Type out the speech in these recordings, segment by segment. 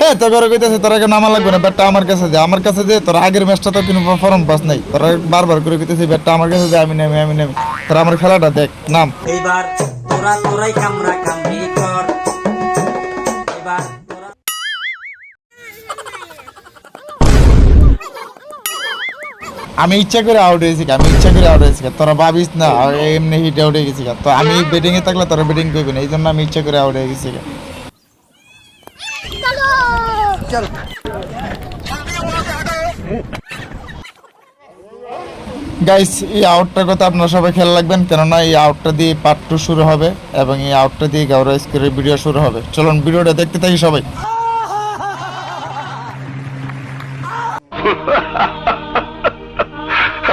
হ্যাঁ কইতেছে তোরা আমার লাগবে না ব্যাটটা আমার কাছে আমার কাছে তোর আগের ম্যাচটা তো কোনো ফর্ম পাস নাই। তোরা বারবার করে কইতেছে ব্যাটটা আমার কাছে দে আমি নামি আমি নামি। তোরা আমার খেলাটা দেখ নাম। এবার তোরা তোরাই কামরা কামড়ি কর। এবার আমি ইচ্ছা করে আউট হয়েছি আমি ইচ্ছা করে আউট হয়েছি তোরা ভাবিস না এমনি হিট আউট হয়ে গেছি তো আমি ব্যাটিং এ থাকলে তোরা ব্যাটিং করবি না এই জন্য আমি ইচ্ছা করে আউট হয়ে গেছি গাইস এই আউটটার কথা আপনারা সবাই খেয়াল রাখবেন কেননা এই আউটটা দিয়ে পার্ট টু শুরু হবে এবং এই আউটটা দিয়ে গাউরা স্কোরের ভিডিও শুরু হবে। চলুন ভিডিওটা দেখতে থাকি সবাই।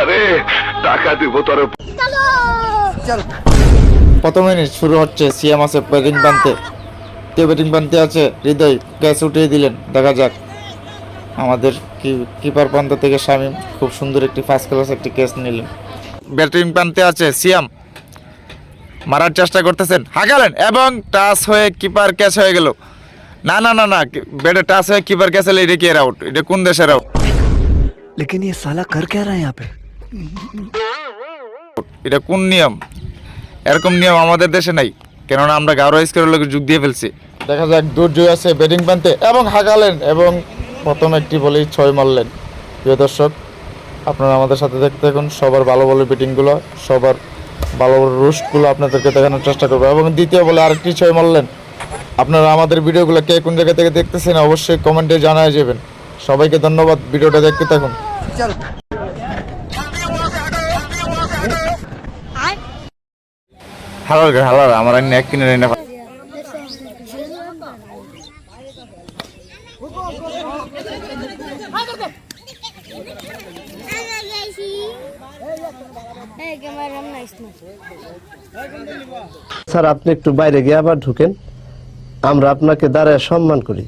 আরে টাকা দিব তোর প্রথম মিনিট শুরু হচ্ছে সিএম আছে ব্যাটিং বানতে। কে ব্যাটিং বানতে আছে হৃদয় ক্যাচ উঠিয়ে দিলেন দেখা যাক আমাদের কিপার প্রান্ত থেকে শামীম খুব সুন্দর একটি ফার্স্ট ক্লাস একটি ক্যাচ নিলেন ব্যাটিং প্রান্তে আছে সিয়াম মারার চেষ্টা করতেছেন হাঁকালেন এবং টাচ হয়ে কিপার ক্যাচ হয়ে গেল না না না না ব্যাটে টাচ হয়ে কিপার ক্যাচ হলে এটা কি আউট এটা কোন দেশের আউট लेकिन ये साला कर क्या रहा है यहाँ पे এটা কোন নিয়ম এরকম নিয়ম আমাদের দেশে নাই কেননা আমরা গারো স্কোরের লোকে যুগ দিয়ে ফেলছি দেখা যাক দুর্জয় আছে ব্যাটিং প্রান্তে এবং হাগালেন এবং প্রথম একটি বলেই ছয় মারলেন। প্রিয় দর্শক, আপনারা আমাদের সাথে দেখতে থাকুন, সবার ভালো ভালো ব্যাটিংগুলো, সবার ভালো ভালো রুস্টগুলো আপনাদেরকে দেখানোর চেষ্টা করব এবং দ্বিতীয় বলে আরেকটি ছয় মারলেন। আপনারা আমাদের ভিডিওগুলো কে কোন জায়গা থেকে দেখতেছেন অবশ্যই কমেন্টে জানায় যাবেন। সবাইকে ধন্যবাদ, ভিডিওটা দেখতে থাকুন। হালাল গে হালাল, আমার এক কিনে নেই Hey, camera nice না স্যার আপনি একটু বাইরে গিয়ে আবার ঢুকেন। আমরা আপনাকে দাঁড়ায় সম্মান করি।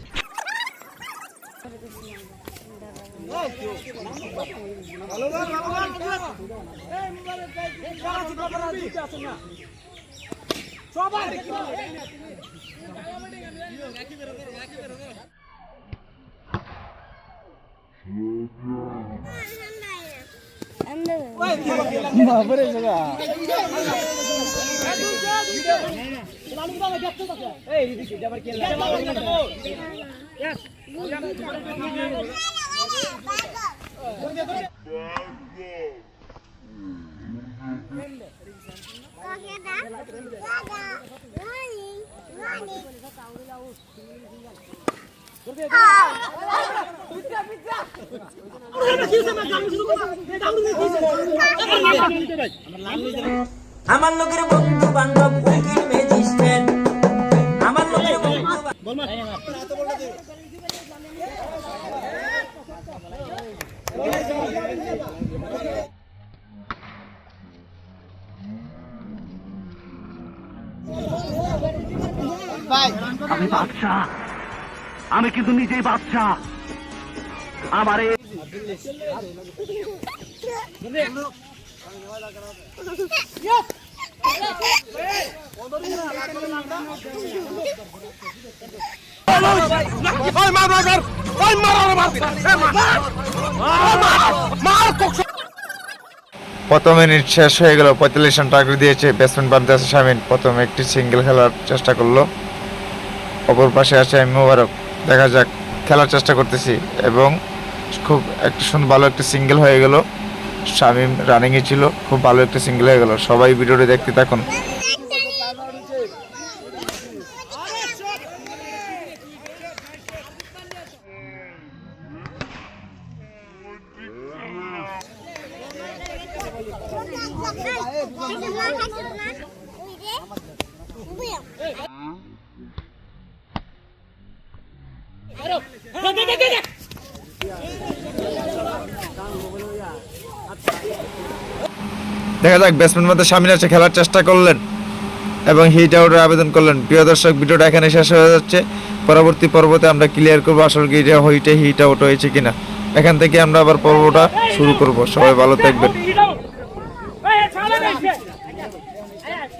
बापरे सगळा Thank you. আমার লোকের বন্ধু বান্ধব ম্যাজিস্ট্রেট। আমার লোকের বন্ধু আমি বাদশাহ আমি কিন্তু নিজেই বাদশাহ আমার এই প্রথম মিনিট শেষ হয়ে গেল পঁয়তাল্লিশ রান টার্গেট দিয়েছে ব্যাটসম্যান বাদ আছে শামিন প্রথম একটি সিঙ্গেল খেলার চেষ্টা করল। অপর পাশে আছে আমি মোবারক। দেখা যাক, খেলার চেষ্টা করতেছি এবং খুব একটা সুন্দর ভালো একটা সিঙ্গেল হয়ে গেল। শামিম রানিংয়ে ছিল, খুব ভালো একটা সিঙ্গেল হয়ে গেল। সবাই ভিডিওটি দেখতে থাকুন। দেখা যাক ব্যাটসম্যান মধ্যে সামিন আছে, খেলার চেষ্টা করলেন এবং হিট আউটের আবেদন করলেন। প্রিয় দর্শক, ভিডিওটা এখানে শেষ হয়ে যাচ্ছে। পরবর্তী পর্বতে আমরা ক্লিয়ার করব আসলে কি এটা হিট আউট হয়েছে কিনা। এখান থেকে আমরা আবার পর্বটা শুরু করব। সবাই ভালো থাকবেন দিলে না আমি দিলে না